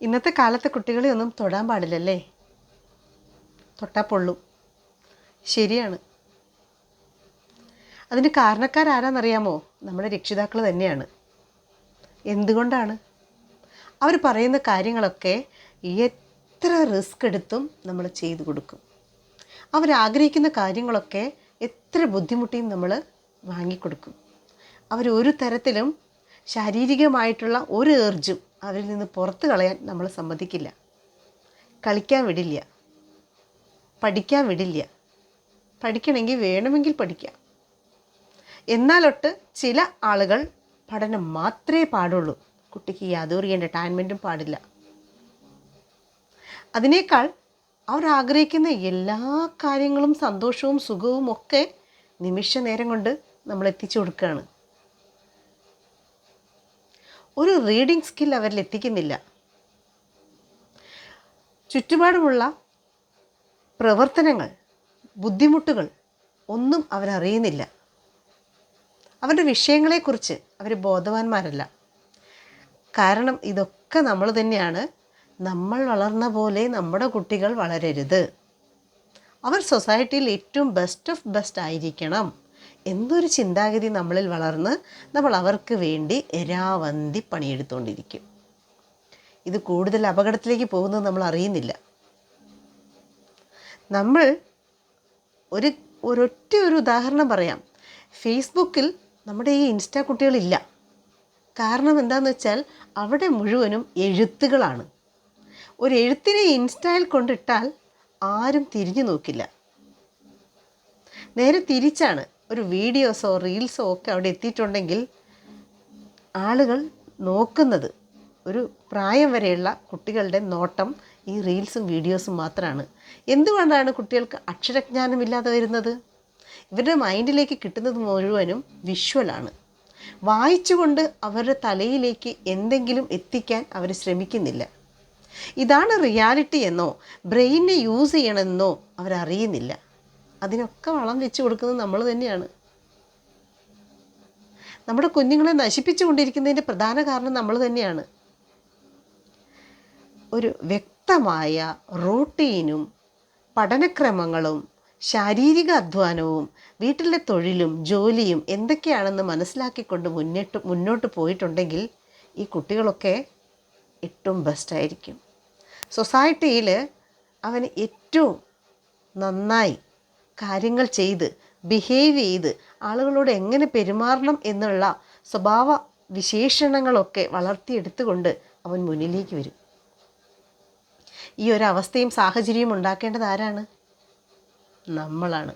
ഇന്നത്തെ കാലത്തെ കുട്ടികളെ ഒന്നും തൊടാൻ പാടില്ലല്ലേ? തൊട്ടാ പൊള്ളും. ശരിയാണ്. അതിന് കാരണക്കാരാരാന്നറിയാമോ? നമ്മുടെ രക്ഷിതാക്കൾ തന്നെയാണ്. എന്തുകൊണ്ടാണ്? അവർ പറയുന്ന കാര്യങ്ങളൊക്കെ എത്ര റിസ്ക് എടുത്തും നമ്മൾ ചെയ്തു കൊടുക്കും. അവരാഗ്രഹിക്കുന്ന കാര്യങ്ങളൊക്കെ എത്ര ബുദ്ധിമുട്ടിയും നമ്മൾ വാങ്ങിക്കൊടുക്കും. അവരൊരു തരത്തിലും ശാരീരികമായിട്ടുള്ള ഒരു ഏർജും അവരിൽ നിന്ന് പുറത്ത് കളയാൻ നമ്മൾ സമ്മതിക്കില്ല. കളിക്കാൻ വിടില്ല. പഠിക്കാൻ വിടില്ല. പഠിക്കണമെങ്കിൽ വേണമെങ്കിൽ പഠിക്കാം. എന്നാലൊട്ട് ചില ആളുകൾ പഠനം മാത്രമേ പാടുള്ളൂ. കുട്ടിക്ക് യാതൊരു എന്റർടൈൻമെന്റും പാടില്ല. അതിനേക്കാൾ അവർ ആഗ്രഹിക്കുന്ന എല്ലാ കാര്യങ്ങളും സന്തോഷവും സുഖവും ഒക്കെ നിമിഷ നേരം കൊണ്ട് നമ്മൾ എത്തിച്ചു കൊടുക്കുകയാണ്. ഒരു റീഡിംഗ് സ്കിൽ അവരിൽ എത്തിക്കുന്നില്ല. ചുറ്റുപാടുമുള്ള പ്രവർത്തനങ്ങൾ ബുദ്ധിമുട്ടുകൾ ഒന്നും അവരറിയുന്നില്ല. അവരുടെ വിഷയങ്ങളെക്കുറിച്ച് അവർ ബോധവാന്മാരല്ല. കാരണം ഇതൊക്കെ നമ്മൾ തന്നെയാണ്. നമ്മൾ വളർന്ന പോലെ നമ്മുടെ കുട്ടികൾ വളരരുത്. അവർ സൊസൈറ്റിയിൽ ഏറ്റവും ബെസ്റ്റ് ഓഫ് ബെസ്റ്റ് ആയിരിക്കണം. എന്നൊരു ചിന്താഗതി നമ്മളിൽ വളർന്ന് നമ്മൾ അവർക്ക് വേണ്ടി എരാവന്തി പണിയെടുത്തുകൊണ്ടിരിക്കും ഇത് കൂടുതൽ അപകടത്തിലേക്ക് പോകുന്നത് നമ്മൾ അറിയുന്നില്ല. നമ്മൾ ഒരു ഒരൊറ്റ ഒരു ഉദാഹരണം പറയാം. ഫേസ്ബുക്കിൽ നമ്മുടെ ഈ ഇൻസ്റ്റാ കുട്ടികളില്ല. കാരണം എന്താണെന്ന് വെച്ചാൽ അവിടെ മുഴുവനും എഴുത്തുകളാണ്. ഒരു എഴുത്തിനെ ഇൻസ്റ്റയിൽ കൊണ്ടിട്ടാൽ ആരും തിരിഞ്ഞു നോക്കില്ല. നേരെ തിരിച്ചാണ്. ഒരു വീഡിയോസോ റീൽസോ ഒക്കെ അവിടെ എത്തിയിട്ടുണ്ടെങ്കിൽ ആളുകൾ നോക്കുന്നത് ഒരു പ്രായം വരെയുള്ള കുട്ടികളുടെ നോട്ടം ഈ റീൽസും വീഡിയോസും മാത്രമാണ് എന്തുകൊണ്ടാണ് കുട്ടികൾക്ക് അക്ഷരജ്ഞാനമില്ലാതെ വരുന്നത്? ഇവരുടെ മൈൻഡിലേക്ക് കിട്ടുന്നത് മുഴുവനും വിഷ്വലാണ് വായിച്ചുകൊണ്ട് അവരുടെ തലയിലേക്ക് എന്തെങ്കിലും എത്തിക്കാൻ അവർ ശ്രമിക്കുന്നില്ല. ഇതാണ് റിയാലിറ്റി എന്നോ ബ്രെയിനെ യൂസ് ചെയ്യണമെന്നോ അവരറിയുന്നില്ല അതിനൊക്കെ വളം വെച്ച് കൊടുക്കുന്നത് നമ്മൾ തന്നെയാണ്. നമ്മുടെ കുഞ്ഞുങ്ങളെ നശിപ്പിച്ചു കൊണ്ടിരിക്കുന്നതിന്റെ പ്രധാന കാരണം നമ്മൾ തന്നെയാണ്. ഒരു വ്യക്തമായ റൂട്ടീനും പഠനക്രമങ്ങളും ശാരീരിക അധ്വാനവും വീട്ടിലെ തൊഴിലും ജോലിയും എന്തൊക്കെയാണെന്ന് മനസ്സിലാക്കിക്കൊണ്ട് മുന്നോട്ട് മുന്നോട്ട് പോയിട്ടുണ്ടെങ്കിൽ ഈ കുട്ടികളൊക്കെ ഏറ്റവും ബെസ്റ്റായിരിക്കും സൊസൈറ്റിയിൽ അവന് ഏറ്റവും നന്നായി കാര്യങ്ങൾ ചെയ്ത് ബിഹേവ് ചെയ്ത് ആളുകളോട് എങ്ങനെ പെരുമാറണം എന്നുള്ള സ്വഭാവ വിശേഷണങ്ങളൊക്കെ വളർത്തിയെടുത്തുകൊണ്ട് അവൻ മുന്നിലേക്ക് വരും. ഈ ഒരു അവസ്ഥയും സാഹചര്യവും ഉണ്ടാക്കേണ്ടത് ആരാണ്? നമ്മളാണ്.